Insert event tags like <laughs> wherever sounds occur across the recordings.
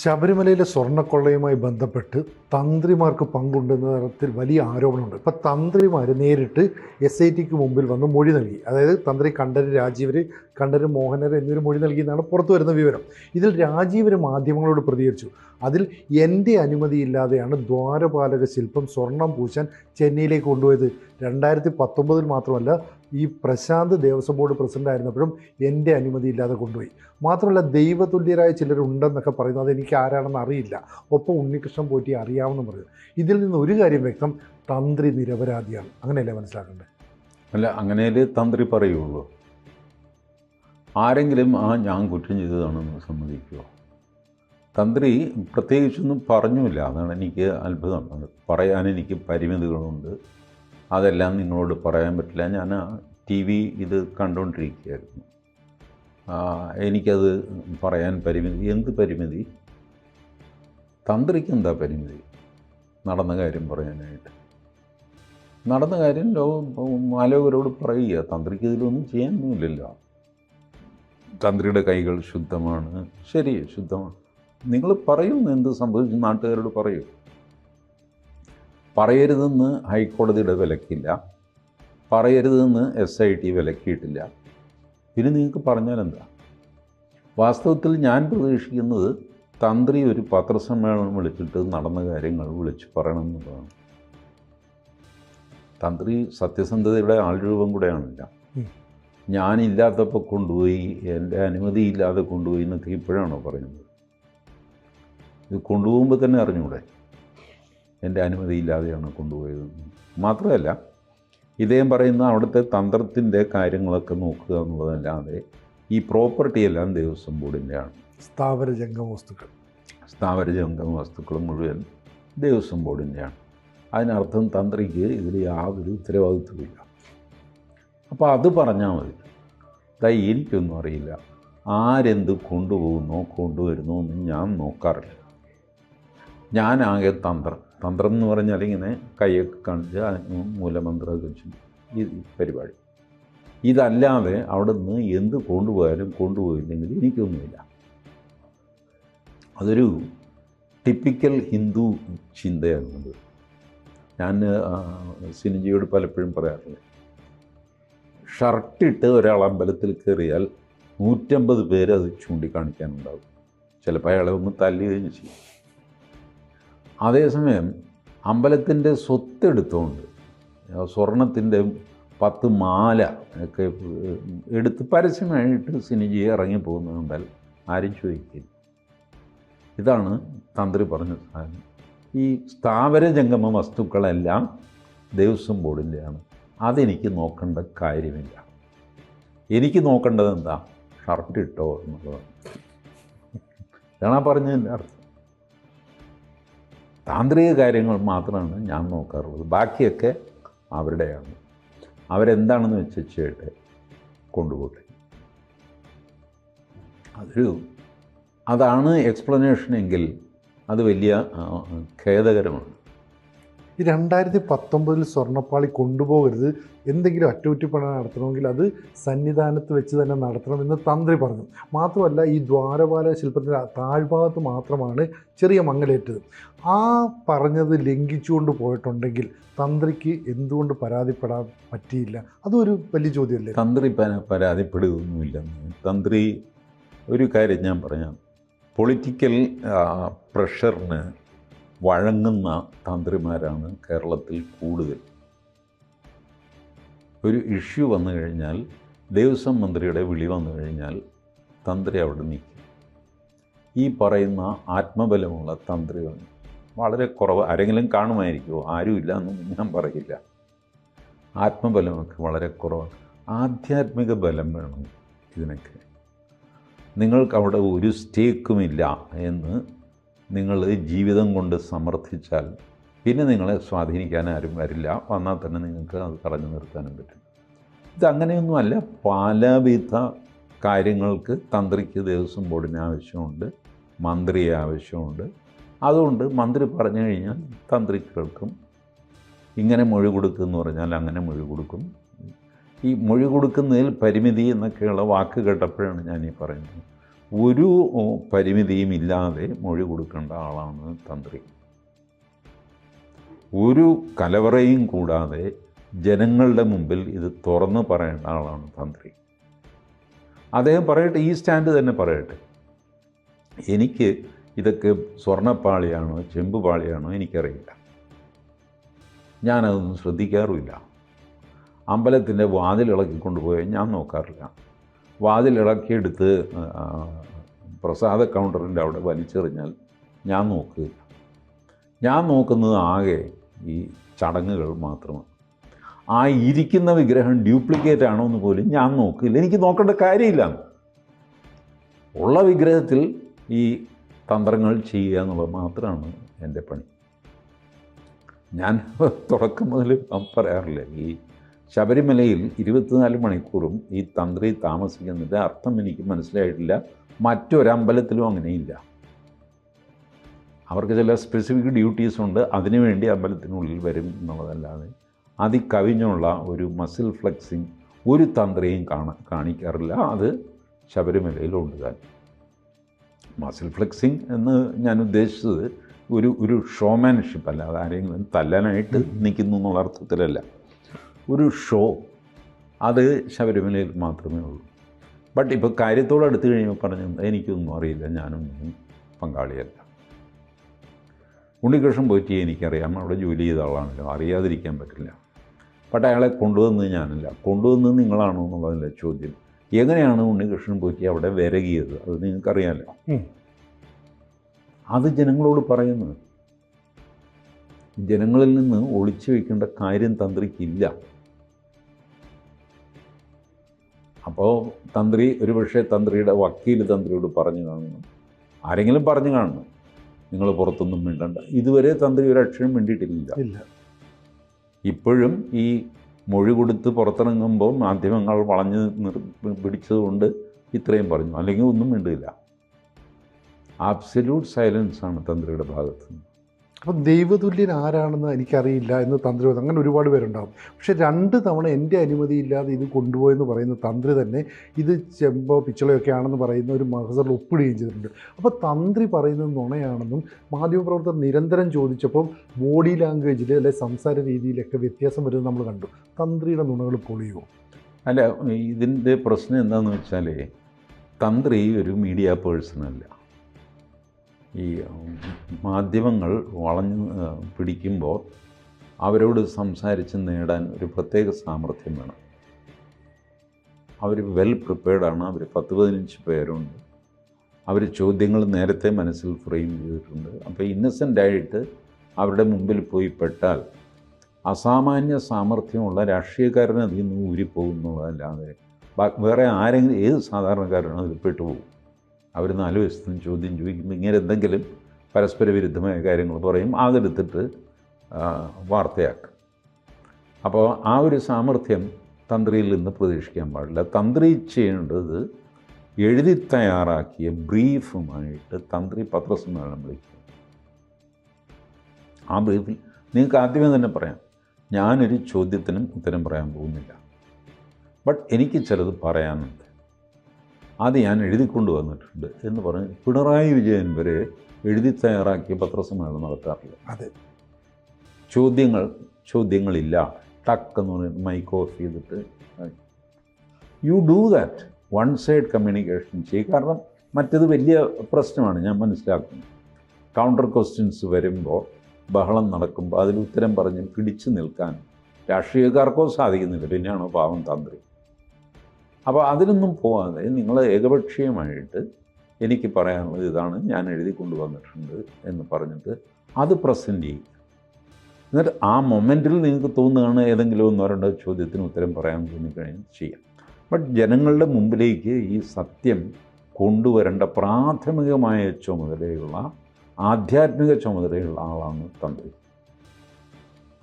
ശബരിമലയിലെ സ്വർണക്കൊള്ളയുമായി ബന്ധപ്പെട്ട് തന്ത്രിമാർക്ക് പങ്കുണ്ടെന്ന തരത്തിൽ വലിയ ആരോപണമുണ്ട്. ഇപ്പം തന്ത്രിമാർ നേരിട്ട് എസ് ഐ ടിക്ക് മുമ്പിൽ വന്ന് മൊഴി നൽകി. അതായത് തന്ത്രി കണ്ഠര് രാജീവർ കണ്ഠര് മോഹനർ എന്നിവർ മൊഴി നൽകിയെന്നാണ് പുറത്തു വരുന്ന വിവരം. ഇതിൽ രാജീവർ മാധ്യമങ്ങളോട് പ്രതികരിച്ചു. അതിൽ എന്റെ അനുമതിയില്ലാതെയാണ് ദ്വാരപാലക ശില്പം സ്വർണം പൂശാൻ ചെന്നൈയിലേക്ക് കൊണ്ടുപോയത്. രണ്ടായിരത്തി പത്തൊമ്പതിൽ മാത്രമല്ല ഈ പ്രശാന്ത് ദേവസ്വം ബോർഡ് പ്രസിഡന്റ് ആയിരുന്നപ്പോഴും എന്റെ അനുമതിയില്ലാതെ കൊണ്ടുപോയി. മാത്രമല്ല ദൈവതുല്യരായ ചിലരുണ്ടെന്നൊക്കെ പറയുന്നത് എനിക്ക് ആരാണെന്ന് അറിയില്ല. ഒപ്പം ഉണ്ണികൃഷ്ണൻ പോറ്റി അറിയാമെന്ന് പറയും ഇതിൽ നിന്ന് ഒരു കാര്യം വ്യക്തം തന്ത്രി നിരപരാധിയാണ്. അങ്ങനെയല്ലേ മനസ്സിലാക്കേണ്ടത്? അല്ല അങ്ങനെയല്ലേ തന്ത്രി പറയുള്ളൂ? ആരെങ്കിലും ആ ഞാൻ കുറ്റം ചെയ്തതാണെന്ന് സമ്മതിക്കുമോ തന്ത്രി പ്രത്യേകിച്ചൊന്നും പറഞ്ഞുമില്ല. അതാണ് എനിക്ക് അത്ഭുതം. പറയാൻ എനിക്ക് പരിമിതികളുണ്ട്. അതെല്ലാം നിങ്ങളോട് പറയാൻ പറ്റില്ല. ഞാൻ ടി വി ഇത് കണ്ടുകൊണ്ടിരിക്കുകയായിരുന്നു എനിക്കത് പറയാൻ പരിമിതി. എന്ത് പരിമിതി? തന്ത്രിക്ക് എന്താ പരിമിതി? നടന്ന കാര്യം പറയാനായിട്ട്. നടന്ന കാര്യം ലോകം ആലോകരോട് പറയുക. തന്ത്രിക്ക് ഇതിലൊന്നും ചെയ്യാനൊന്നുമില്ലല്ലോ. തന്ത്രിയുടെ കൈകൾ ശുദ്ധമാണ്. ശരി ശുദ്ധമാണ്. നിങ്ങൾ പറയുന്നു എന്ത് സംഭവിച്ചു നാട്ടുകാരോട് പറയൂ. പറയരുതെന്ന് ഹൈക്കോടതിയുടെ വിലക്കില്ല പറയരുതെന്ന് എസ് ഐ ടി വിലക്കിയിട്ടില്ല. പിന്നെ നിങ്ങൾക്ക് പറഞ്ഞാൽ എന്താ? വാസ്തവത്തിൽ ഞാൻ പ്രതീക്ഷിക്കുന്നത് തന്ത്രി ഒരു പത്രസമ്മേളനം വിളിച്ചിട്ട് നടന്ന കാര്യങ്ങൾ വിളിച്ച് പറയണം എന്നുള്ളതാണ്. തന്ത്രി സത്യസന്ധതയുടെ ആൾരൂപം കൂടെയാണില്ല. ഞാനില്ലാത്തപ്പോൾ കൊണ്ടുപോയി എന്റെ അനുമതിയില്ലാതെ കൊണ്ടുപോയി എന്നൊക്കെ ഇപ്പോഴാണോ പറയുന്നത്? ഇത് കൊണ്ടുപോകുമ്പോൾ തന്നെ അറിഞ്ഞൂടെ? എന്റെ അനുമതിയില്ലാതെയാണ് കൊണ്ടുപോയത്. മാത്രമല്ല ഇദ്ദേഹം പറയുന്ന അവിടുത്തെ തന്ത്രത്തിന്റെ കാര്യങ്ങളൊക്കെ നോക്കുക എന്നുള്ളതല്ലാതെ ഈ പ്രോപ്പർട്ടി എല്ലാം ദേവസ്വം ബോർഡിന്റെയാണ് സ്ഥാവര ജംഗമ വസ്തുക്കൾ. സ്ഥാവര ജംഗമ വസ്തുക്കൾ മുഴുവൻ ദേവസ്വം ബോർഡിന്റെയാണ് അതിനർത്ഥം തന്ത്രിക്ക് ഇതിൽ യാതൊരു ഉത്തരവാദിത്വമില്ല അപ്പോൾ അത് പറഞ്ഞാൽ മതി. ദൈ എനിക്കൊന്നും അറിയില്ല. ആരെന്ത് കൊണ്ടുപോകുന്നോ കൊണ്ടുവരുന്നോ എന്ന് ഞാൻ നോക്കാറില്ല. ഞാനാകെ തന്ത്രം. തന്ത്രം എന്ന് പറഞ്ഞാൽ ഇങ്ങനെ കൈയൊക്കെ കാണിച്ച് ആ മൂലമന്ത്രമൊക്കെ വെച്ച് ഈ പരിപാടി. ഇതല്ലാതെ അവിടെ നിന്ന് എന്ത് കൊണ്ടുപോയാലും കൊണ്ടുപോയില്ലെങ്കിൽ എനിക്കൊന്നുമില്ല. അതൊരു ടിപ്പിക്കൽ ഹിന്ദു ചിന്തയാണത് ഞാൻ സിനിജിയോട് പലപ്പോഴും പറയാറില്ല ഷർട്ടിട്ട് ഒരാൾ അമ്പലത്തിൽ കയറിയാൽ നൂറ്റമ്പത് പേര് അത് ചൂണ്ടിക്കാണിക്കാനുണ്ടാവും. ചിലപ്പോൾ അയാളെ ഒന്ന് തല്ലുകയും ചെയ്യും. അതേസമയം അമ്പലത്തിന്റെ സ്വത്തെടുത്തുകൊണ്ട് സ്വർണത്തിന്റെ പത്ത് മാല ഒക്കെ എടുത്ത് പരസ്യമായിട്ട് സിനിജി ഇറങ്ങി പോകുന്നത് കണ്ടാൽ ആരും ചോദിക്കില്ല. ഇതാണ് തന്ത്രി പറഞ്ഞ സാധനം. ഈ സ്ഥാവര ജംഗമ വസ്തുക്കളെല്ലാം ദേവസ്വം ബോർഡിന്റെയാണ്. അതെനിക്ക് നോക്കേണ്ട കാര്യമില്ല. എനിക്ക് നോക്കേണ്ടത് എന്താ? ഷർട്ട് ഇട്ടോ എന്നുള്ളതാണ്. ഇതാണ് പറഞ്ഞതിന്റെ അർത്ഥം. താന്ത്രിക കാര്യങ്ങൾ മാത്രമാണ് ഞാൻ നോക്കാറുള്ളത്. ബാക്കിയൊക്കെ അവരുടെയാണ്. അവരെന്താണെന്ന് വെച്ച് ചെയ്യട്ടെ കൊണ്ടുപോട്ടെ. അതൊരു അതാണ് എക്സ്പ്ലനേഷൻ എങ്കിൽ അത് വലിയ ഖേദകരമാണ്. ഈ രണ്ടായിരത്തി പത്തൊമ്പതിൽ സ്വർണപ്പാളി കൊണ്ടുപോകരുത്. എന്തെങ്കിലും അറ്റകുറ്റപ്പണി നടത്തണമെങ്കിൽ അത് സന്നിധാനത്ത് വെച്ച് തന്നെ നടത്തണമെന്ന് തന്ത്രി പറഞ്ഞു. മാത്രമല്ല ഈ ദ്വാരപാല ശില്പത്തിന്റെ താഴ്ഭാഗത്ത് മാത്രമാണ് ചെറിയ മങ്ങലേറ്റത്. ആ പറഞ്ഞത് ലംഘിച്ചുകൊണ്ട് പോയിട്ടുണ്ടെങ്കിൽ തന്ത്രിക്ക് എന്തുകൊണ്ട് പരാതിപ്പെടാൻ പറ്റിയില്ല? അതൊരു വലിയ ചോദ്യമല്ലേ? തന്ത്രി പരാതിപ്പെടുകയൊന്നുമില്ല. തന്ത്രി ഒരു കാര്യം ഞാൻ പറയാം. പൊളിറ്റിക്കൽ പ്രഷറിന് വഴങ്ങുന്ന തന്ത്രിമാരാണ് കേരളത്തിൽ കൂടുതൽ. ഒരു ഇഷ്യൂ വന്നു കഴിഞ്ഞാൽ ദേവസ്വം മന്ത്രിയുടെ വിളി വന്നു കഴിഞ്ഞാൽ തന്ത്രി അവിടെ നിൽക്കും. ഈ പറയുന്ന ആത്മബലമുള്ള തന്ത്രികൾ വളരെ കുറവ് ആരെങ്കിലും കാണുമായിരിക്കുമോ ആരുമില്ല എന്നൊന്നും ഞാൻ പറയില്ല. ആത്മബലമൊക്കെ വളരെ കുറവാണ്. ആധ്യാത്മിക ബലം വേണം ഇതിനൊക്കെ. നിങ്ങൾക്ക് അവിടെ ഒരു സ്റ്റേക്കുമില്ല എന്ന് നിങ്ങൾ ജീവിതം കൊണ്ട് സമർത്ഥിച്ചാൽ പിന്നെ നിങ്ങളെ സ്വാധീനിക്കാൻ ആരും വരില്ല. വന്നാൽ തന്നെ നിങ്ങൾക്ക് അത് തടഞ്ഞു നിർത്താനും പറ്റും. ഇതങ്ങനെയൊന്നുമല്ല പലവിധ കാര്യങ്ങൾക്ക് തന്ത്രിക്ക് ദേവസ്വം ബോർഡിന് ആവശ്യമുണ്ട്. മന്ത്രിയെ ആവശ്യമുണ്ട്. അതുകൊണ്ട് മന്ത്രി പറഞ്ഞു കഴിഞ്ഞാൽ തന്ത്രി കേൾക്കും ഇങ്ങനെ മൊഴി കൊടുക്കുമെന്ന് പറഞ്ഞാൽ അങ്ങനെ മൊഴി കൊടുക്കും. ഈ മൊഴി കൊടുക്കുന്നതിൽ പരിമിതി എന്നൊക്കെയുള്ള വാക്ക് കേട്ടപ്പോഴാണ് ഞാൻ പറയുന്നത്. ഒരു പരിമിതിയും ഇല്ലാതെ മൊഴി കൊടുക്കേണ്ട ആളാണ് തന്ത്രി. ഒരു കലവറയും കൂടാതെ ജനങ്ങളുടെ മുമ്പിൽ ഇത് തുറന്ന് പറയേണ്ട ആളാണ് തന്ത്രി. അദ്ദേഹം പറയട്ടെ ഈ സ്റ്റാൻഡ് തന്നെ പറയട്ടെ. എനിക്ക് ഇതൊക്കെ സ്വർണപ്പാളിയാണോ ചെമ്പ് പാളിയാണോ എനിക്കറിയില്ല. ഞാനതൊന്നും ശ്രദ്ധിക്കാറുമില്ല. അമ്പലത്തിന്റെ വാതിലിളക്കി കൊണ്ടുപോയി ഞാൻ നോക്കാറില്ല. വാതിലിളക്കിയെടുത്ത് ആ, പ്രസാദ കൗണ്ടറിന്റെ അവിടെ വലിച്ചെറിഞ്ഞാൽ ഞാൻ നോക്കുകയില്ല. ഞാൻ നോക്കുന്നത് ആകെ ഈ ചടങ്ങുകൾ മാത്രമാണ്. ആ ഇരിക്കുന്ന വിഗ്രഹം ഡ്യൂപ്ലിക്കേറ്റ് ആണോ എന്ന് പോലും ഞാൻ നോക്കില്ല എനിക്ക് നോക്കേണ്ട കാര്യമില്ല. ഉള്ള വിഗ്രഹത്തിൽ ഈ തന്ത്രങ്ങൾ ചെയ്യുക എന്നുള്ളത് മാത്രമാണ് എന്റെ പണി. ഞാൻ തുടക്കം മുതൽ പറയാറില്ല ഈ ശബരിമലയിൽ ഇരുപത്തിനാല് മണിക്കൂറും ഈ തന്ത്രി താമസിക്കുന്നതിന്റെ അർത്ഥം എനിക്ക് മനസ്സിലായിട്ടില്ല. മറ്റൊരമ്പലത്തിലും അങ്ങനെയില്ല. അവർക്ക് ചില സ്പെസിഫിക് ഡ്യൂട്ടീസ് ഉണ്ട്. അതിനുവേണ്ടി അമ്പലത്തിനുള്ളിൽ വരും എന്നുള്ളതല്ലാതെ അതിക്കവിഞ്ഞുള്ള ഒരു മസിൽ ഫ്ലെക്സിങ് ഒരു തന്ത്രയും കാണാൻ കാണിക്കാറില്ല. അത് ശബരിമലയിലുണ്ട് താൻ മസിൽ ഫ്ലെക്സിങ് എന്ന് ഞാൻ ഉദ്ദേശിച്ചത് ഒരു ഒരു ഷോമാൻഷിപ്പ് അല്ല. ആരെങ്കിലും തല്ലാനായിട്ട് നിൽക്കുന്നു എന്നുള്ള അർത്ഥത്തിലല്ല. ഒരു ഷോ അത് ശബരിമലയിൽ മാത്രമേ ഉള്ളൂ. ബട്ട് ഇപ്പോൾ കാര്യത്തോട് അടുത്ത് കഴിയുമ്പോൾ പറഞ്ഞു എനിക്കൊന്നും അറിയില്ല ഞാനൊന്നും പങ്കാളിയല്ല. ഉണ്ണികൃഷ്ണൻ പോറ്റി എനിക്കറിയാം അവിടെ ജോലി ചെയ്ത ആളാണല്ലോ അറിയാതിരിക്കാൻ പറ്റില്ല. ബട്ട് അയാളെ കൊണ്ടുവന്നത് ഞാനല്ല. കൊണ്ടുവന്നത് നിങ്ങളാണോ എന്നുള്ളതല്ല ചോദ്യം. എങ്ങനെയാണ് ഉണ്ണികൃഷ്ണൻ പോറ്റി അവിടെ വിരകിയത് അത് നിങ്ങൾക്കറിയാമല്ലോ. അത് ജനങ്ങളോട് പറയുന്നത്. ജനങ്ങളിൽ നിന്ന് ഒളിച്ചു വയ്ക്കേണ്ട കാര്യം തന്ത്രിക്കില്ല. അപ്പോൾ തന്ത്രി ഒരു ഒരുപക്ഷെ തന്ത്രിയുടെ വക്കീൽ തന്ത്രിയോട് പറഞ്ഞു കാണുന്നു ആരെങ്കിലും പറഞ്ഞു കാണണം. നിങ്ങൾ പുറത്തൊന്നും മിണ്ടണ്ട. ഇതുവരെ തന്ത്രി ഒരു അക്ഷരം മിണ്ടിയിട്ടില്ല. ഇല്ല. ഇപ്പോഴും ഈ മൊഴി കൊടുത്ത് പുറത്തിറങ്ങുമ്പോൾ മാധ്യമങ്ങൾ വളഞ്ഞ് നിർ പിടിച്ചതുകൊണ്ട് ഇത്രയും പറഞ്ഞു. അല്ലെങ്കിൽ ഒന്നും മിണ്ടില്ല ആബ്സല്യൂട്ട് സൈലൻസാണ് തന്ത്രിയുടെ ഭാഗത്ത് നിന്ന് അപ്പം ദൈവതുല്യൻ ആരാണെന്ന് എനിക്കറിയില്ല എന്ന് തന്ത്രി. അങ്ങനെ ഒരുപാട് പേരുണ്ടാകും പക്ഷേ രണ്ട് തവണ എന്റെ അനുമതിയില്ലാതെ ഇത് കൊണ്ടുപോയെന്ന് പറയുന്ന തന്ത്രി തന്നെ ഇത് ചെമ്പോ പിച്ചളയൊക്കെ ആണെന്ന് പറയുന്ന ഒരു മഹസറിൽ ഒപ്പിടുകയും ചെയ്തിട്ടുണ്ട്. അപ്പോൾ തന്ത്രി പറയുന്നത് നുണയാണെന്നും മാധ്യമപ്രവർത്തകർ നിരന്തരം ചോദിച്ചപ്പം ബോഡി ലാംഗ്വേജിൽ അല്ലെ സംസാര രീതിയിലൊക്കെ വ്യത്യാസം വരുന്നത് നമ്മൾ കണ്ടു. തന്ത്രിയുടെ നുണകൾ പൊളിയുമോ അല്ല ഇതിന്റെ പ്രശ്നം എന്താണെന്ന് വെച്ചാൽ തന്ത്രി ഒരു മീഡിയ പേഴ്സണല്ല. ഈ മാധ്യമങ്ങൾ വളഞ്ഞു പിടിക്കുമ്പോൾ അവരോട് സംസാരിച്ച് നേടാൻ ഒരു പ്രത്യേക സാമർഥ്യം വേണം. അവർ വെൽ പ്രിപ്പയർഡാണ് അവർ പത്ത് പതിനഞ്ച് പേരുണ്ട്. അവർ ചോദ്യങ്ങൾ നേരത്തെ മനസ്സിൽ ഫ്രെയിം ചെയ്തിട്ടുണ്ട്. അപ്പോൾ ഇന്നസെന്റ് ആയിട്ട് അവരുടെ മുമ്പിൽ പോയി പെട്ടാൽ അസാമാന്യ സാമർഥ്യമുള്ള രാഷ്ട്രീയക്കാരനെ അതിൽ നിന്ന് ഊരിപ്പോകുന്നതല്ലാതെ വേറെ ആരെങ്കിലും ഏത് സാധാരണക്കാരനും അതിൽ പെട്ടുപോകും. അവർ നാല് വശത്തും ചോദ്യം ചോദിക്കുമ്പോൾ ഇങ്ങനെ എന്തെങ്കിലും പരസ്പര വിരുദ്ധമായ കാര്യങ്ങൾ പറയും അതെടുത്തിട്ട് വാർത്തയാക്കും. അപ്പോൾ ആ ഒരു സാമർഥ്യം തന്ത്രിയിൽ നിന്ന് പ്രതീക്ഷിക്കാൻ പാടില്ല. തന്ത്രി ചെയ്യേണ്ടത് എഴുതി തയ്യാറാക്കിയ ബ്രീഫുമായിട്ട് തന്ത്രി പത്രസമ്മേളനം വിളിക്കും. ആ ബ്രീഫിൽ നിങ്ങൾക്ക് ആദ്യമേ തന്നെ പറയാം ഞാനൊരു ചോദ്യത്തിനും ഉത്തരം പറയാൻ പോകുന്നില്ല. ബട്ട് എനിക്ക് ചിലത് പറയാനുണ്ട്. അത് ഞാൻ എഴുതിക്കൊണ്ട് വന്നിട്ടുണ്ട് എന്ന് പറഞ്ഞ് പിണറായി വിജയൻ വരെ എഴുതി തയ്യാറാക്കിയ പത്രസമ്മേളനം നടത്താറില്ല. അതെ. ചോദ്യങ്ങൾ ചോദ്യങ്ങളില്ല. ടക്ക് എന്ന് പറഞ്ഞ് മൈക്ക് ഓഫ് ചെയ്തിട്ട് you do that one side communication ചെയ്യും. കാരണം മറ്റത് വലിയ പ്രശ്നമാണ് ഞാൻ മനസ്സിലാക്കുന്നത് കൗണ്ടർ ക്വസ്റ്റ്യൻസ് വരുമ്പോൾ ബഹളം നടക്കുമ്പോൾ അതിൽ ഉത്തരം പറഞ്ഞ് പിടിച്ചു നിൽക്കാൻ രാഷ്ട്രീയക്കാർക്കോ സാധിക്കുന്നില്ല. പിന്നെയാണോ പാവം തന്ത്രി? അപ്പോൾ അതിനൊന്നും പോവാതെ നിങ്ങൾ ഏകപക്ഷീയമായിട്ട് എനിക്ക് പറയാനുള്ളത് ഇതാണ് ഞാൻ എഴുതി കൊണ്ടുവന്നിട്ടുണ്ട് എന്ന് പറഞ്ഞിട്ട് അത് പ്രസന്റ് ചെയ്യും എന്നിട്ട് ആ മൊമെന്റിൽ നിങ്ങൾക്ക് തോന്നുകയാണ് ഏതെങ്കിലും ഒന്നോ രണ്ടോ ചോദ്യത്തിന് ഉത്തരം പറയാൻ തോന്നിക്കഴിഞ്ഞാൽ ചെയ്യാം. ബട്ട് ജനങ്ങളുടെ മുമ്പിലേക്ക് ഈ സത്യം കൊണ്ടുവരേണ്ട പ്രാഥമികമായ ചുമതലയുള്ള ആധ്യാത്മിക ചുമതലയുള്ള ആളാണ് തന്ത്രി.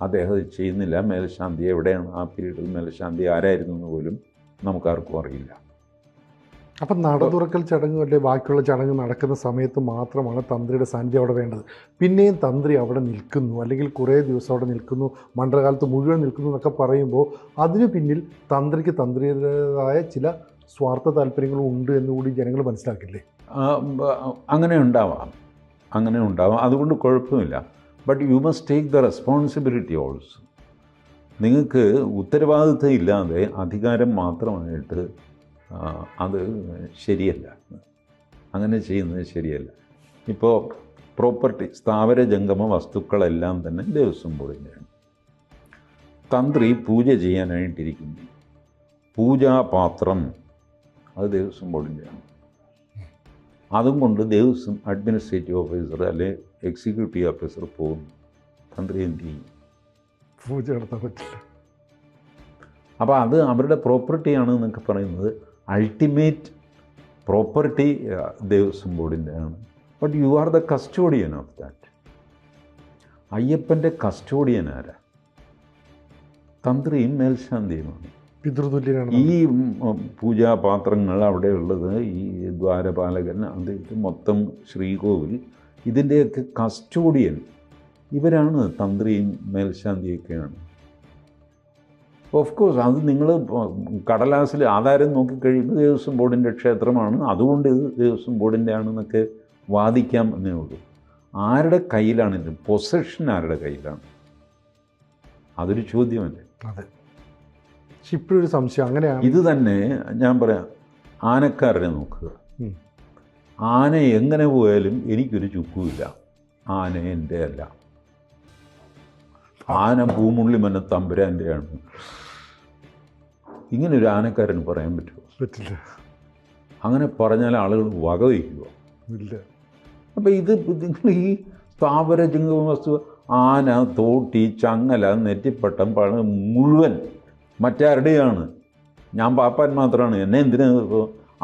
അദ്ദേഹം ചെയ്യുന്നില്ല. മേൽശാന്തി എവിടെയാണ്? ആ പീരീഡിൽ മേൽശാന്തി ആരായിരുന്നു എന്ന് പോലും നമുക്കാർക്കും അറിയില്ല. അപ്പം നട തുറക്കൽ ചടങ്ങ് അല്ലെ ബാക്കിയുള്ള ചടങ്ങ് നടക്കുന്ന സമയത്ത് മാത്രമാണ് തന്ത്രിയുടെ സാന്നിധ്യം അവിടെ വേണ്ടത്. പിന്നെയും തന്ത്രി അവിടെ നിൽക്കുന്നു. അല്ലെങ്കിൽ കുറേ ദിവസം അവിടെ നിൽക്കുന്നു. മണ്ഡലകാലത്ത് മുഴുവൻ നിൽക്കുന്നു എന്നൊക്കെ പറയുമ്പോൾ അതിനു പിന്നിൽ തന്ത്രിക്ക് തന്ത്രിയുടേതായ ചില സ്വാർത്ഥ താല്പര്യങ്ങളും ഉണ്ട് എന്നുകൂടി ജനങ്ങൾ മനസ്സിലാക്കില്ലേ? അങ്ങനെ ഉണ്ടാവാം. അങ്ങനെ ഉണ്ടാവാം. അതുകൊണ്ട് കുഴപ്പമില്ല. But you must take the responsibility also നിങ്ങൾക്ക് ഉത്തരവാദിത്വം ഇല്ലാതെ അധികാരം മാത്രമായിട്ട് അത് ശരിയല്ല. അങ്ങനെ ചെയ്യുന്നത് ശരിയല്ല. ഇപ്പോൾ പ്രോപ്പർട്ടി സ്ഥാവര ജംഗമ വസ്തുക്കളെല്ലാം തന്നെ ദേവസ്വം ബോർഡിന്റെയാണ് തന്ത്രി പൂജ ചെയ്യാനായിട്ടിരിക്കുന്നു. പൂജാപാത്രം അത് ദേവസ്വം ബോർഡിന്റെയാണ് അതും കൊണ്ട് ദേവസ്വം അഡ്മിനിസ്ട്രേറ്റീവ് ഓഫീസർ അല്ലെ എക്സിക്യൂട്ടീവ് ഓഫീസർ പോകുന്നു. തന്ത്രി എന്ത് ചെയ്യും? പൂജ നടത്താൻ പറ്റില്ല. അപ്പോൾ അത് അവരുടെ പ്രോപ്പർട്ടിയാണ് എന്നൊക്കെ പറയുന്നത്. അൾട്ടിമേറ്റ് പ്രോപ്പർട്ടി ദേവസ്വം ബോർഡിന്റെ ആണ്. But you are the custodian of that അയ്യപ്പന്റെ കസ്റ്റോഡിയൻ ആരാ? തന്ത്രിയും മേൽശാന്തിയുമാണ്. പിതൃതുല്യാണ് ഈ പൂജാപാത്രങ്ങൾ അവിടെ ഉള്ളത് ഈ ദ്വാരപാലകൻ അത് മൊത്തം ശ്രീകോവിൽ ഇതിന്റെയൊക്കെ കസ്റ്റോഡിയൻ ഇവരാണ് തന്ത്രിയും മേൽശാന്തിയൊക്കെയാണ്. ഓഫ് കോഴ്സ് അത് നിങ്ങൾ കടലാസിൽ ആധാരം നോക്കിക്കഴിയുമ്പോൾ ദേവസ്വം ബോർഡിന്റെ ക്ഷേത്രമാണ്. അതുകൊണ്ട് ഇത് ദേവസ്വം ബോർഡിന്റെ ആണെന്നൊക്കെ വാദിക്കാം എന്നേ ഉള്ളൂ. ആരുടെ കയ്യിലാണ് ഇത്? പൊസഷൻ ആരുടെ കയ്യിലാണ്? അതൊരു ചോദ്യമല്ലേ? അതെ. ഇപ്പോഴൊരു സംശയം. അങ്ങനെയാണ്. ഇത് തന്നെ ഞാൻ പറയാം. ആനക്കാരനെ നോക്കുക. ആന എങ്ങനെ പോയാലും എനിക്കൊരു ചുക്കുമില്ല. ആന എന്റെ അല്ല ആന പൂമുള്ളിമന തമ്പുരാന്റെയാണ് ഇങ്ങനെ ഒരു ആനക്കാരന് പറയാൻ പറ്റുമോ പറ്റില്ല. അങ്ങനെ പറഞ്ഞാൽ ആളുകൾ വകവയ്ക്കുക ഇല്ല. അപ്പം ഇത് നിങ്ങൾ ഈ സ്ഥാപര വസ്തു ആന തോട്ടി ചങ്ങല നെറ്റിപ്പട്ടം പഴ മുഴുവൻ മറ്റാരുടെയാണ്? ഞാൻ പാപ്പാൻ മാത്രമാണ് എന്നെ എന്തിനാ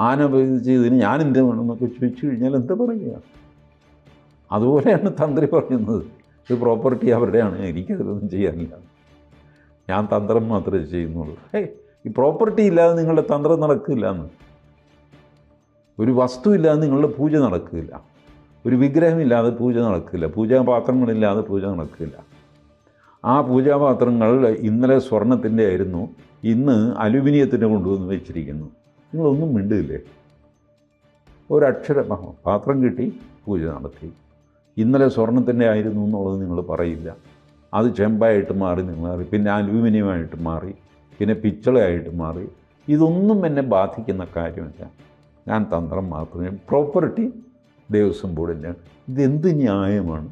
ആന ചെയ്തതിന് ഞാൻ എന്ത് വേണമെന്നൊക്കെ ചോദിച്ചു കഴിഞ്ഞാൽ എന്താ പറയുക? അതുപോലെയാണ് തന്ത്രി പറയുന്നത്. ഇത് പ്രോപ്പർട്ടി അവരുടെയാണ്. എനിക്കതിലൊന്നും ചെയ്യാനില്ല. ഞാൻ തന്ത്രം മാത്രമേ ചെയ്യുന്നുള്ളൂ. ഏയ് ഈ പ്രോപ്പർട്ടി ഇല്ലാതെ നിങ്ങളുടെ തന്ത്രം നടക്കില്ല എന്ന് ഒരു വസ്തു ഇല്ലാതെ നിങ്ങളുടെ പൂജ നടക്കില്ല. ഒരു വിഗ്രഹമില്ലാതെ പൂജ നടക്കില്ല. പൂജാപാത്രങ്ങളില്ലാതെ പൂജ നടക്കില്ല. ആ പൂജാപാത്രങ്ങൾ ഇന്നലെ സ്വർണത്തിന്റെ ആയിരുന്നു. ഇന്ന് അലുമിനിയത്തിന്റെ കൊണ്ടുവന്ന് വെച്ചിരിക്കുന്നു. നിങ്ങളൊന്നും മിണ്ടില്ലേ? ഒരക്ഷരം പാത്രം കിട്ടി പൂജ നടത്തി. ഇന്നലെ സ്വർണത്തിന്റെ ആയിരുന്നു എന്നുള്ളത് നിങ്ങൾ പറയില്ല. അത് ചെമ്പായിട്ട് മാറി നിങ്ങൾ പിന്നെ അലൂമിനിയമായിട്ട് മാറി. പിന്നെ പിച്ചളയായിട്ട് മാറി. ഇതൊന്നും എന്നെ ബാധിക്കുന്ന കാര്യമില്ല. ഞാൻ തന്ത്രം മാത്രമേ പ്രോപ്പർട്ടി ദേവസ്വം ബോർഡിന്റെ ഇതെന്ത് ന്യായമാണ്?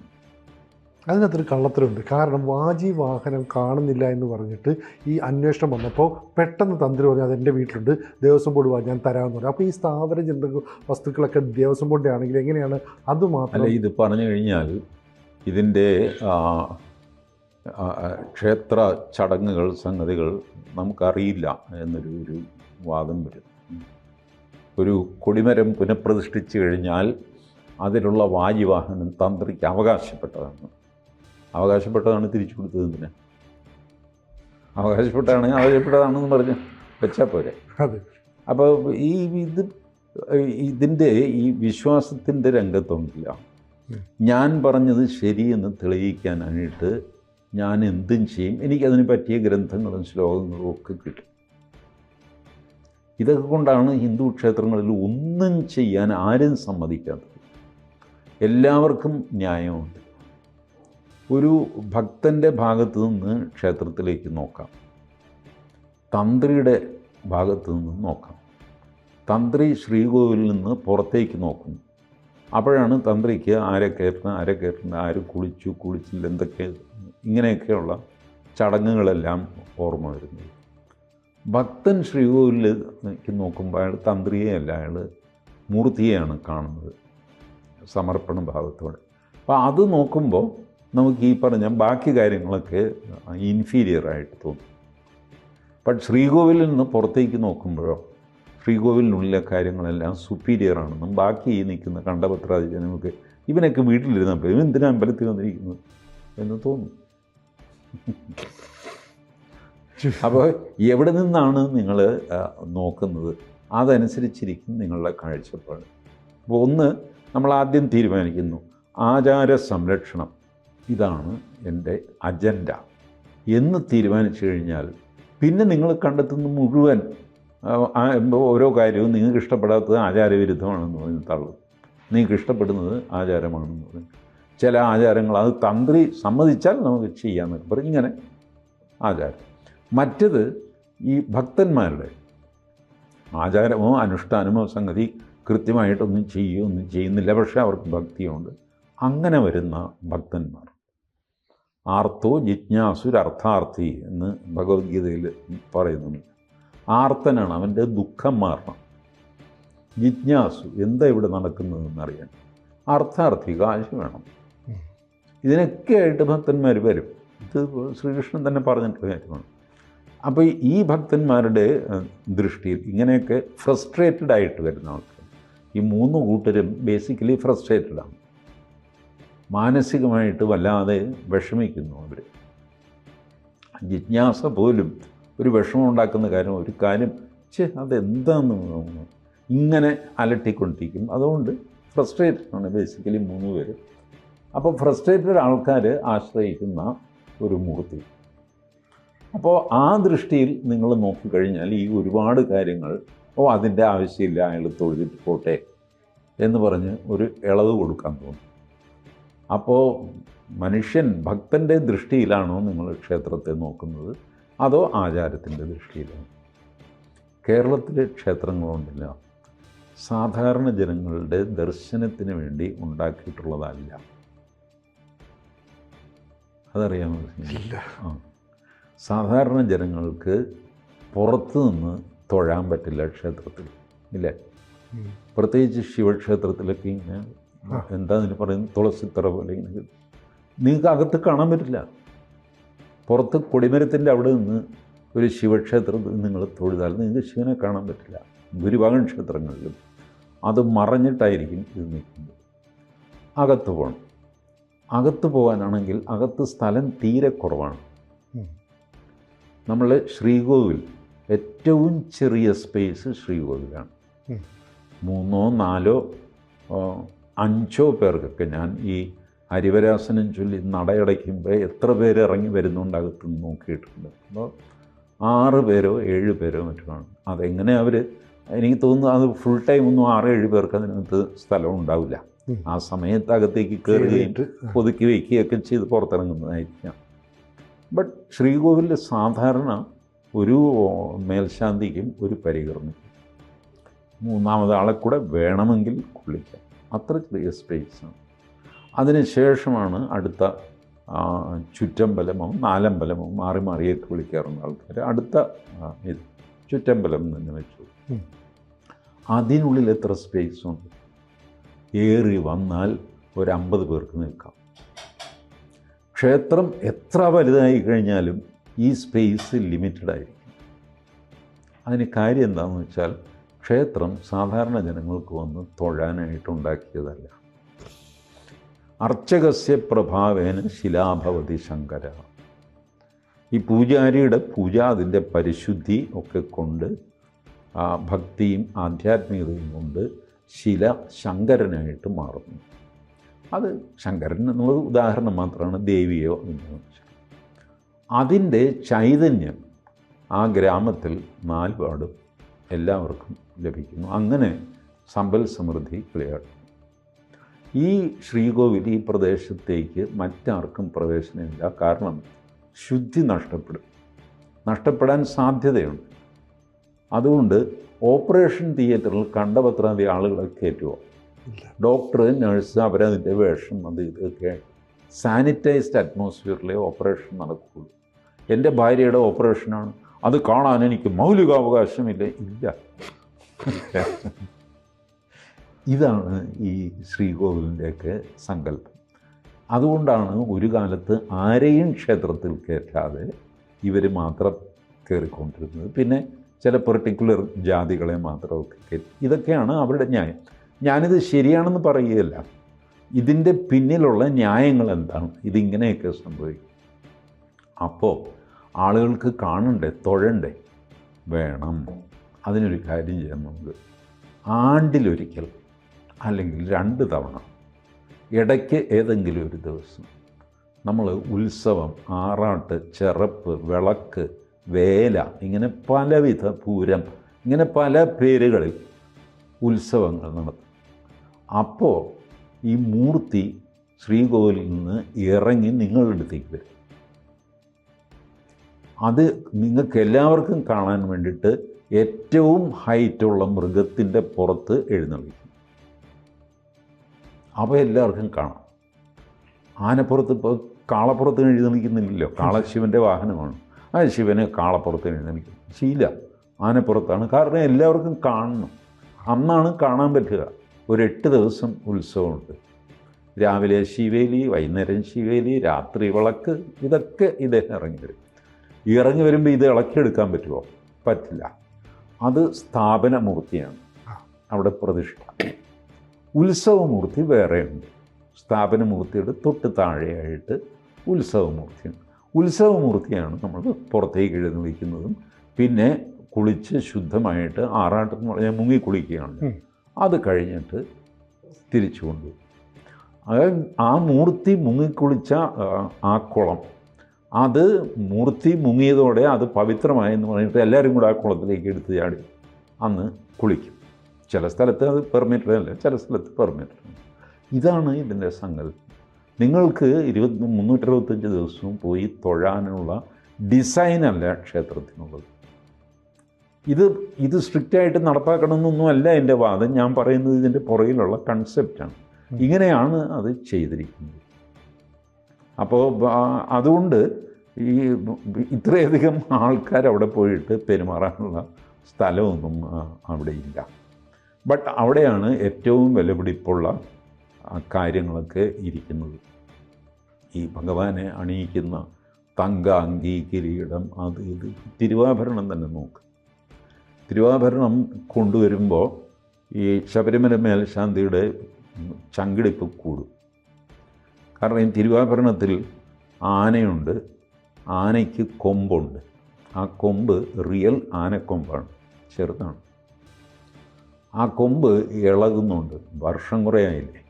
അതിനകത്തൊരു കള്ളത്തരമുണ്ട്. കാരണം വാജി വാഹനം കാണുന്നില്ല എന്ന് പറഞ്ഞിട്ട് ഈ അന്വേഷണം വന്നപ്പോൾ പെട്ടെന്ന് തന്ത്രി പറഞ്ഞു അത് എന്റെ വീട്ടിലുണ്ട്. ദേവസ്വം ബോർഡ് വാ ഞാൻ തരാമെന്ന് പറഞ്ഞു. അപ്പോൾ ഈ സ്ഥാപന ചിന്ത വസ്തുക്കളൊക്കെ ദേവസ്വം ബോർഡിന്റെ ആണെങ്കിൽ എങ്ങനെയാണ്? അത് മാത്രം ഇത് പറഞ്ഞു കഴിഞ്ഞാൽ ഇതിന്റെ ക്ഷേത്ര ചടങ്ങുകൾ സംഗതികൾ നമുക്കറിയില്ല എന്നൊരു ഒരു വാദം വരും. ഒരു കൊടിമരം പുനഃപ്രതിഷ്ഠിച്ചു കഴിഞ്ഞാൽ അതിലുള്ള വാജിവാഹനം തന്ത്രിക്ക് അവകാശപ്പെട്ടതാണ്. അവകാശപ്പെട്ടതാണ് തിരിച്ചു കൊടുത്തത് പിന്നെ അവകാശപ്പെട്ടാണ് അവകാശപ്പെട്ടതാണെന്ന് പറഞ്ഞ് വെച്ചാൽ പോരെ. അതെ. അപ്പോൾ ഈ ഇത് ഇതിന്റെ ഈ വിശ്വാസത്തിന്റെ രംഗത്തുണ്ടല്ല. ഞാൻ പറഞ്ഞത് ശരിയെന്ന് തെളിയിക്കാനായിട്ട് ഞാൻ എന്തും ചെയ്യും. എനിക്കതിന് പറ്റിയ ഗ്രന്ഥങ്ങളും ശ്ലോകങ്ങളും ഒക്കെ കിട്ടും. ഇതൊക്കെ കൊണ്ടാണ് ഹിന്ദു ക്ഷേത്രങ്ങളിൽ ഒന്നും ചെയ്യാൻ ആരും സമ്മതിക്കാത്തത്. എല്ലാവർക്കും ന്യായമുണ്ട്. ഒരു ഭക്തന്റെ ഭാഗത്തു നിന്ന് ക്ഷേത്രത്തിലേക്ക് നോക്കാം. തന്ത്രിയുടെ ഭാഗത്തു നിന്ന് നോക്കാം. തന്ത്രി ശ്രീകോവിലിൽ നിന്ന് പുറത്തേക്ക് നോക്കുന്നു അപ്പോഴാണ് തന്ത്രിക്ക് ആരെ കയറ്റണം ആരെ കയറ്റണം ആര് കുളിച്ചു കുളിച്ചില്ല എന്തൊക്കെ ഇങ്ങനെയൊക്കെയുള്ള ചടങ്ങുകളെല്ലാം ഓർമ്മ വരുന്നത്. ഭക്തൻ ശ്രീകോവിലേക്ക് നോക്കുമ്പോൾ അയാൾ തന്ത്രിയെ അല്ല അയാൾ മൂർത്തിയെയാണ് കാണുന്നത് സമർപ്പണ ഭാവത്തോടെ. അപ്പോൾ അത് നോക്കുമ്പോൾ നമുക്ക് ഈ പറഞ്ഞ ബാക്കി കാര്യങ്ങളൊക്കെ ഇൻഫീരിയർ ആയിട്ട് തോന്നും. ബട്ട് ശ്രീകോവിലിൽ നിന്ന് പുറത്തേക്ക് നോക്കുമ്പോഴോ ശ്രീകോവിലിനുള്ളിലെ കാര്യങ്ങളെല്ലാം സുപ്പീരിയർ ആണെന്നും ബാക്കി ഈ നിൽക്കുന്ന കണ്ടപത്രാധിജനമൊക്കെ ഇവനൊക്കെ വീട്ടിലിരുന്നപ്പോൾ ഇവൻ എന്തിനാ അമ്പലത്തിൽ വന്നിരിക്കുന്നത് എന്ന് തോന്നും. <laughs> അപ്പോൾ എവിടെ നിന്നാണ് നിങ്ങൾ നോക്കുന്നത്? അതനുസരിച്ചിരിക്കും നിങ്ങളുടെ കാഴ്ചപ്പാട്. അപ്പോൾ ഒന്ന് നമ്മൾ ആദ്യം തീരുമാനിക്കുന്നു ആചാര സംരക്ഷണം. ഇതാണ് എന്റെ അജണ്ട. എന്ന് തീരുമാനിച്ചു കഴിഞ്ഞാൽ പിന്നെ നിങ്ങൾ കണ്ടെത്തുന്ന മുഴുവൻ ഓരോ കാര്യവും നിങ്ങൾക്ക് ഇഷ്ടപ്പെടാത്തത് ആചാരവിരുദ്ധമാണെന്ന് പറഞ്ഞ് തള്ളും. നിങ്ങൾക്ക് ഇഷ്ടപ്പെടുന്നത് ആചാരമാണെന്ന് പറഞ്ഞു. ചില ആചാരങ്ങൾ അത് തന്ത്രി സമ്മതിച്ചാൽ നമുക്ക് ചെയ്യാമെന്നൊക്കെ പറയും ഇങ്ങനെ ആചാരം. മറ്റത് ഈ ഭക്തന്മാരുടെ ആചാരമോ അനുഷ്ഠാനമോ സംഗതി കൃത്യമായിട്ടൊന്നും ചെയ്യുകയോ ഒന്നും ചെയ്യുന്നില്ല പക്ഷേ അവർക്ക് ഭക്തിയുണ്ട്. അങ്ങനെ വരുന്ന ഭക്തന്മാർ. ആർത്തോ ജിജ്ഞാസുരർത്ഥാർത്ഥി എന്ന് ഭഗവത്ഗീതയിൽ പറയുന്നുണ്ട്. ആർത്തനാണ് അവന്റെ ദുഃഖം മാറണം. ജിജ്ഞാസു എന്താ ഇവിടെ നടക്കുന്നതെന്നറിയാൻ. അർത്ഥാർത്ഥി കാശ് വേണം. ഇതിനൊക്കെ ആയിട്ട് ഭക്തന്മാർ വരും. ഇത് ശ്രീകൃഷ്ണൻ തന്നെ പറഞ്ഞിട്ടുള്ള കാര്യമാണ്. അപ്പോൾ ഈ ഭക്തന്മാരുടെ ദൃഷ്ടിയിൽ ഇങ്ങനെയൊക്കെ ഫ്രസ്ട്രേറ്റഡ് ആയിട്ട് വരുന്ന ആൾക്കാർ. ഈ മൂന്ന് കൂട്ടരും ബേസിക്കലി ഫ്രസ്ട്രേറ്റഡാണ് മാനസികമായിട്ട് വല്ലാതെ വിഷമിക്കുന്നു അവർ. ജിജ്ഞാസ പോലും ഒരു വിഷമം ഉണ്ടാക്കുന്ന കാര്യം ഒരു കാര്യം ചേ അതെന്താന്ന്. ഇങ്ങനെ അലട്ടിക്കൊണ്ടിരിക്കും. അതുകൊണ്ട് ഫ്രസ്ട്രേറ്റഡ് ആണ് ബേസിക്കലി മൂന്ന് പേര്. അപ്പോൾ ഫ്രസ്ട്രേറ്റഡ് ആൾക്കാർ ആശ്രയിക്കുന്ന ഒരു മൂർത്തി അപ്പോൾ ആ ദൃഷ്ടിയിൽ നിങ്ങൾ നോക്കിക്കഴിഞ്ഞാൽ ഈ ഒരുപാട് കാര്യങ്ങൾ ഓ അതിന്റെ ആവശ്യമില്ല അയാൾ തൊഴുതിട്ട് പോട്ടെ എന്ന് പറഞ്ഞ് ഒരു ഇളവ് കൊടുക്കാൻ തോന്നും. അപ്പോൾ മനുഷ്യൻ ഭക്തന്റെ ദൃഷ്ടിയിലാണോ നിങ്ങൾ ക്ഷേത്രത്തെ നോക്കുന്നത്? അതോ ആചാരത്തിന്റെ ദൃഷ്ടിയിലാണോ? കേരളത്തിലെ ക്ഷേത്രങ്ങളുണ്ടല്ല. സാധാരണ ജനങ്ങളുടെ ദർശനത്തിന് വേണ്ടി ഉണ്ടാക്കിയിട്ടുള്ളതല്ല. അതറിയാമോ? ഇല്ല. ആ. സാധാരണ ജനങ്ങൾക്ക് പുറത്തു നിന്ന് തൊഴാൻ പറ്റില്ല ക്ഷേത്രത്തിൽ. ഇല്ലേ. പ്രത്യേകിച്ച് ശിവക്ഷേത്രത്തിലൊക്കെ ഇങ്ങനെ. എന്താ പറയുന്നത് പറയുന്നത് തുളസിത്തറ പോലെ ഇങ്ങനെ നിങ്ങൾക്ക് അകത്ത് കാണാൻ പറ്റില്ല. പുറത്ത് കൊടിമരത്തിന്റെ അവിടെ നിന്ന് ഒരു ശിവക്ഷേത്രത്തിൽ നിങ്ങൾ തൊഴുതാൽ നിങ്ങൾക്ക് ശിവനെ കാണാൻ പറ്റില്ല. ഭൂരിഭാഗം ക്ഷേത്രങ്ങളിലും. അത് മറഞ്ഞിട്ടായിരിക്കും ഇത് നിൽക്കുന്നത്. അകത്ത് പോകണം. അകത്ത് പോകാനാണെങ്കിൽ അകത്ത് സ്ഥലം തീരെ കുറവാണ്. നമ്മൾ ശ്രീകോവിൽ ഏറ്റവും ചെറിയ സ്പേസ് ശ്രീകോവിലാണ്. മൂന്നോ നാലോ അഞ്ചോ പേർക്കൊക്കെ ഞാൻ ഈ ഹരിവരാസനം ചൊല്ലി നടയടയ്ക്കുമ്പോൾ എത്ര പേര് ഇറങ്ങി വരുന്നുണ്ട് അകത്ത് നോക്കിയിട്ടുണ്ട്. അപ്പോൾ ആറ് പേരോ ഏഴ് പേരോ മറ്റുമാണ് അതെങ്ങനെ അവർ എനിക്ക് തോന്നുന്നു അത് ഫുൾ ടൈം ഒന്നും ആറ് ഏഴ് പേർക്ക് അതിനകത്ത് സ്ഥലം ഉണ്ടാവില്ല. ആ സമയത്ത് അകത്തേക്ക് കയറുകയും പുതുക്കി ആ. ഒതുക്കി വയ്ക്കുകയൊക്കെ ചെയ്ത് പുറത്തിറങ്ങുന്നതായിരിക്കാം. ബട്ട് ശ്രീകോവിലിൽ സാധാരണ ഒരു മേൽശാന്തിക്കും ഒരു പരികർമ്മിക്കും മൂന്നാമത് ആളെ കൂടെ വേണമെങ്കിൽ കൊള്ളിക്കാം. അത്ര ചെറിയ സ്പേസാണ് അതിനുശേഷമാണ് അടുത്ത ചുറ്റമ്പലമോ നാലമ്പലമോ മാറി മാറിയൊക്കെ വിളിക്കാറുണ്ട് ആൾക്കാർ അടുത്ത ഇത് ചുറ്റമ്പലം എന്ന് തന്നെ വെച്ചു. അതിനുള്ളിൽ എത്ര സ്പേസ് ഉണ്ട്? ഏറി വന്നാൽ ഒരു അമ്പത് പേർക്ക് നിൽക്കാം. ക്ഷേത്രം എത്ര വലുതായി കഴിഞ്ഞാലും ഈ സ്പേസ് ലിമിറ്റഡ് ആയിരിക്കും. അതിന് കാര്യം എന്താണെന്ന് വെച്ചാൽ ക്ഷേത്രം സാധാരണ ജനങ്ങൾക്ക് വന്ന് തൊഴാനായിട്ട് ഉണ്ടാക്കിയതല്ല. അർച്ചകസ്യ പ്രഭാവേന ശിലാഭവതി ശങ്കര. ഈ പൂജാരിയുടെ പൂജ അതിന്റെ പരിശുദ്ധി ഒക്കെ കൊണ്ട് ആ ഭക്തിയും ആധ്യാത്മികതയും കൊണ്ട് ശില ശങ്കരനായിട്ട് മാറുന്നു. അത് ശങ്കരൻ എന്നുള്ളത് ഉദാഹരണം മാത്രമാണ് ദേവിയോ എന്ന് അതിന്റെ ചൈതന്യം ആ ഗ്രാമത്തിൽ നാൽപാടും എല്ലാവർക്കും ലഭിക്കുന്നു. അങ്ങനെ സമ്പൽ സമൃദ്ധി കളിയാടും. ഈ ശ്രീകോവിൽ ഈ പ്രദേശത്തേക്ക് മറ്റാർക്കും പ്രവേശനമില്ല. കാരണം ശുദ്ധി നഷ്ടപ്പെടും. നഷ്ടപ്പെടാൻ സാധ്യതയുണ്ട്. അതുകൊണ്ട് ഓപ്പറേഷൻ തിയേറ്ററിൽ കണ്ടപത്രാതി ആളുകളെ കയറ്റുമോ ഡോക്ടർ നഴ്സ് അവരതിന്റെ വേഷം അത് ഇതൊക്കെ സാനിറ്റൈസ്ഡ് അറ്റ്മോസ്ഫിയറിലെ ഓപ്പറേഷൻ നടക്കുകയുള്ളൂ. എന്റെ ഭാര്യയുടെ ഓപ്പറേഷനാണ്. അത് കാണാൻ എനിക്ക് മൗലികാവകാശമില്ല. ഇല്ല. <laughs> ഇതാണ് ഈ ശ്രീകോവിലിന്റെയൊക്കെ സങ്കല്പം. അതുകൊണ്ടാണ് ഒരു കാലത്ത് ആരെയും ക്ഷേത്രത്തിൽ കയറ്റാതെ ഇവർ മാത്രം കയറിക്കൊണ്ടിരുന്നത്. പിന്നെ ചില പെർട്ടിക്കുലർ ജാതികളെ മാത്രമൊക്കെ കയറ്റി. ഇതൊക്കെയാണ് അവരുടെ ന്യായം. ഞാനിത് ശരിയാണെന്ന് പറയുകയല്ല. ഇതിന്റെ പിന്നിലുള്ള ന്യായങ്ങൾ എന്താണ്? ഇതിങ്ങനെയൊക്കെ സംഭവിക്കും. അപ്പോൾ ആളുകൾക്ക് കാണണ്ടേ തൊഴണ്ടേ? വേണം. അതിനൊരു കാര്യം ചെയ്യാം നമുക്ക്. ആണ്ടിലൊരിക്കൽ അല്ലെങ്കിൽ രണ്ട് തവണ ഇടയ്ക്ക് ഏതെങ്കിലും ഒരു ദിവസം നമ്മൾ ഉത്സവം ആറാട്ട് ചെറുപ്പ് വിളക്ക് വേല ഇങ്ങനെ പലവിധ പൂരം ഇങ്ങനെ പല പേരുകളിൽ ഉത്സവങ്ങൾ നടത്തും. അപ്പോൾ ഈ മൂർത്തി ശ്രീകോവിലിൽ നിന്ന് ഇറങ്ങി നിങ്ങളുടെ അടുത്തേക്ക് വരും. അത് നിങ്ങൾക്ക് എല്ലാവർക്കും കാണാൻ വേണ്ടിയിട്ട് ഏറ്റവും ഹൈറ്റുള്ള മൃഗത്തിന്റെ പുറത്ത് എഴുന്നള്ളിക്കും അപ്പോൾ എല്ലാവർക്കും കാണാം. ആനപ്പുറത്ത് ഇപ്പോൾ കാളപ്പുറത്ത് എഴുന്നള്ളിക്കുന്നില്ലല്ലോ. കാള ശിവന്റെ വാഹനമാണ്. ആ ശിവനെ കാളപ്പുറത്ത് എഴുന്നള്ളിക്കും. ശീല ആനപ്പുറത്താണ്. കാരണം എല്ലാവർക്കും കാണണം. അന്നാണ് കാണാൻ പറ്റുക. ഒരു എട്ട് ദിവസം ഉത്സവമുണ്ട്. രാവിലെ ശിവേലി വൈകുന്നേരം ശിവേലി രാത്രി വിളക്ക് ഇതൊക്കെ ഇദ്ദേഹം ഇറങ്ങി വരും. ഇറങ്ങി വരുമ്പോൾ ഇത് ഇളക്കിയെടുക്കാൻ പറ്റുമോ? പറ്റില്ല. അത് സ്ഥാപനമൂർത്തിയാണ്. അവിടെ പ്രതിഷ്ഠ. ഉത്സവമൂർത്തി വേറെയുണ്ട്. സ്ഥാപനമൂർത്തിയുടെ തൊട്ട് താഴെയായിട്ട് ഉത്സവമൂർത്തിയാണ്. ഉത്സവമൂർത്തിയാണ് നമ്മൾ പുറത്തേക്ക് എഴുന്നള്ളിക്കുന്നതും പിന്നെ കുളിച്ച് ശുദ്ധമായിട്ട് ആറാട്ടെന്ന് പറഞ്ഞാൽ മുങ്ങി കുളിക്കുകയാണ്. അത് കഴിഞ്ഞിട്ട് തിരിച്ചു കൊണ്ടുപോകും. ആ മൂർത്തി മുങ്ങിക്കുളിച്ച ആ കുളം അത് മൂർത്തി മുങ്ങിയതോടെ അത് പവിത്രമായെന്ന് പറഞ്ഞിട്ട് എല്ലാവരും കൂടെ ആ കുളത്തിലേക്ക് എടുത്ത് ചാടി. അന്ന് കുളിക്കും. ചില സ്ഥലത്ത് അത് പെർമിറ്റഡ് അല്ല ചില സ്ഥലത്ത് പെർമിറ്റഡ് ഇതാണ് ഇതിന്റെ സങ്കല്പം. നിങ്ങൾക്ക് ഇരുപത്തി മുന്നൂറ്ററുപത്തഞ്ച് ദിവസവും പോയി തൊഴാനുള്ള ഡിസൈനല്ല ക്ഷേത്രത്തിനുള്ളത്. ഇത് ഇത് സ്ട്രിക്റ്റായിട്ട് നടപ്പാക്കണമെന്നൊന്നുമല്ല എന്റെ വാദം ഞാൻ പറയുന്നത് ഇതിന്റെ പുറകിലുള്ള കൺസെപ്റ്റാണ് ഇങ്ങനെയാണ് അത് ചെയ്തിരിക്കുന്നത്. അപ്പോൾ അതുകൊണ്ട് ഈ ഇത്രയധികം ആൾക്കാർ അവിടെ പോയിട്ട് പെരുമാറാനുള്ള സ്ഥലമൊന്നും അവിടെ ഇല്ല. ബട്ട് അവിടെയാണ് ഏറ്റവും വിലപിടിപ്പുള്ള കാര്യങ്ങളൊക്കെ ഇരിക്കുന്നത്. ഈ ഭഗവാനെ അണിയിക്കുന്ന തങ്ക അങ്കി കിരീടം അത് ഇത് തിരുവാഭരണം തന്നെ നോക്ക്. തിരുവാഭരണം കൊണ്ടുവരുമ്പോൾ ഈ ശബരിമല മേൽശാന്തിയുടെ ചങ്കിടിപ്പ് കൂടും. കാരണം ഈ തിരുവാഭരണത്തിൽ ആനയുണ്ട് ആനയ്ക്ക് കൊമ്പുണ്ട്. ആ കൊമ്പ് റിയൽ ആനക്കൊമ്പാണ്. ചെറുതാണ്. ആ കൊമ്പ് ഇളകുന്നുണ്ട്. വർഷം കുറേ ആയില്ലേ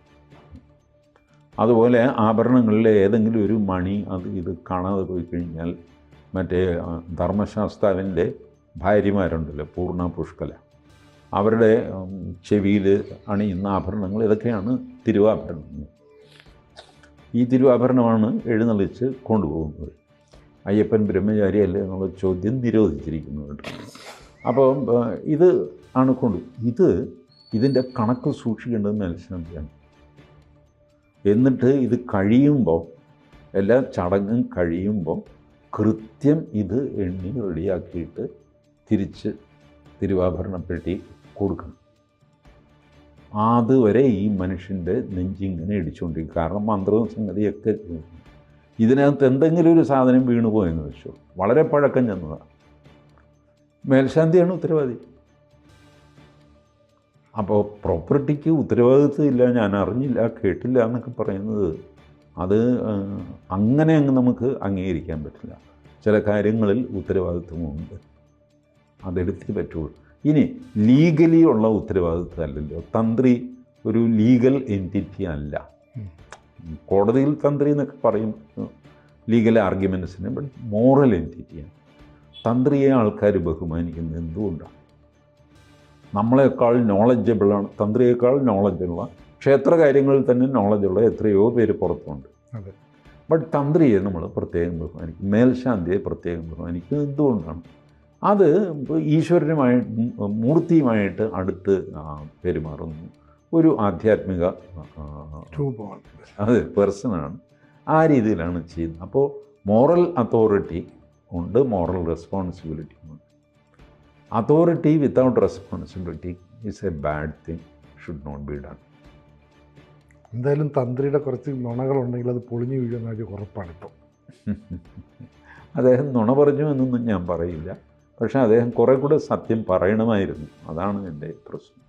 അതുപോലെ ആഭരണങ്ങളിലെ ഏതെങ്കിലും ഒരു മണി അത് ഇത് കാണാതെ പോയി കഴിഞ്ഞാൽ മറ്റേ ധർമ്മശാസ്താവിന്റെ ഭാര്യമാരുണ്ടല്ലോ പൂർണ പുഷ്കല. അവരുടെ ചെവിയിൽ അണിയുന്ന ആഭരണങ്ങൾ ഇതൊക്കെയാണ് തിരുവാഭരണങ്ങൾ. ഈ തിരുവാഭരണമാണ് എഴുന്നള്ളിച്ച് കൊണ്ടുപോകുന്നത്. അയ്യപ്പൻ ബ്രഹ്മചാരിയല്ലേ എന്നുള്ള ചോദ്യം നിരോധിച്ചിരിക്കുന്നുണ്ട്. അപ്പോൾ ഇത് ആണ് കൊണ്ട് ഇത് ഇതിന്റെ കണക്ക് സൂക്ഷിക്കേണ്ടത് മനസ്സിലാക്കിയാണ് എന്നിട്ട് ഇത് കഴിയുമ്പോൾ എല്ലാ ചടങ്ങും കഴിയുമ്പോൾ കൃത്യം ഇത് എണ്ണി റെഡിയാക്കിയിട്ട് തിരിച്ച് തിരുവാഭരണപ്പെട്ടി കൊടുക്കണം. അതുവരെ ഈ മനുഷ്യന്റെ നെഞ്ചിങ്ങനെ ഇടിച്ചുകൊണ്ടിരിക്കും. കാരണം മന്ത്രവും സംഗതിയൊക്കെ ഇതിനകത്ത് എന്തെങ്കിലും ഒരു സാധനം വീണു പോയെന്ന് വെച്ചു. വളരെ പഴക്കം ചെന്നതാണ് മേൽശാന്തിയാണ് ഉത്തരവാദി. അപ്പോൾ പ്രോപ്പർട്ടിക്ക് ഉത്തരവാദിത്വം ഇല്ല ഞാൻ അറിഞ്ഞില്ല കേട്ടില്ല എന്നൊക്കെ പറയുന്നത് അത് അങ്ങനെ അങ്ങ് നമുക്ക് അംഗീകരിക്കാൻ പറ്റില്ല. ചില കാര്യങ്ങളിൽ ഉത്തരവാദിത്വമുണ്ട്. അതെടുത്തേ പറ്റുള്ളൂ. ഇനി ലീഗലി ഉള്ള ഉത്തരവാദിത്വം അല്ലല്ലോ. തന്ത്രി ഒരു ലീഗൽ എന്റിറ്റി അല്ല. കോടതിയിൽ തന്ത്രി എന്നൊക്കെ പറയും ലീഗൽ ആർഗ്യുമെന്റ്സിന് ബട്ട് മോറൽ എന്റിറ്റിയാണ് തന്ത്രിയെ ആൾക്കാർ ബഹുമാനിക്കുന്നത് എന്തുകൊണ്ടാണ്? നമ്മളെക്കാൾ നോളജബിളാണ് തന്ത്രിയേക്കാൾ നോളജുള്ള ക്ഷേത്ര കാര്യങ്ങളിൽ തന്നെ നോളജുള്ള എത്രയോ പേര് പുറത്തുണ്ട്. ബട്ട് തന്ത്രിയെ നമ്മൾ പ്രത്യേകം ബഹുമാനിക്കും മേൽശാന്തിയെ പ്രത്യേകം ബഹുമാനിക്കും. എന്തുകൊണ്ടാണ്? അത് ഈശ്വരനുമായി മൂർത്തിയുമായിട്ട് അടുത്ത് പെരുമാറുന്നു. ഒരു ആധ്യാത്മിക അതെ രൂപമാണ്. അത് പേഴ്സണാണ്. ആ രീതിയിലാണ് ചെയ്യുന്നത്. അപ്പോൾ മോറൽ അതോറിറ്റി ഉണ്ട് മോറൽ റെസ്പോൺസിബിലിറ്റി ഉണ്ട്. Authority without responsibility is a bad thing should not be done എന്തായാലും തന്ത്രിയുടെ കുറച്ച് നുണകളുണ്ടെങ്കിൽ അത് പൊളിഞ്ഞു വീഴുന്ന ഒരു ഉറപ്പാണ് ഇപ്പോൾ <laughs> അദ്ദേഹം നുണ പറഞ്ഞു എന്നൊന്നും ഞാൻ പറയില്ല. പക്ഷേ അദ്ദേഹം കുറേ കൂടെ സത്യം പറയണമായിരുന്നു. അതാണ് എന്റെ പ്രശ്നം.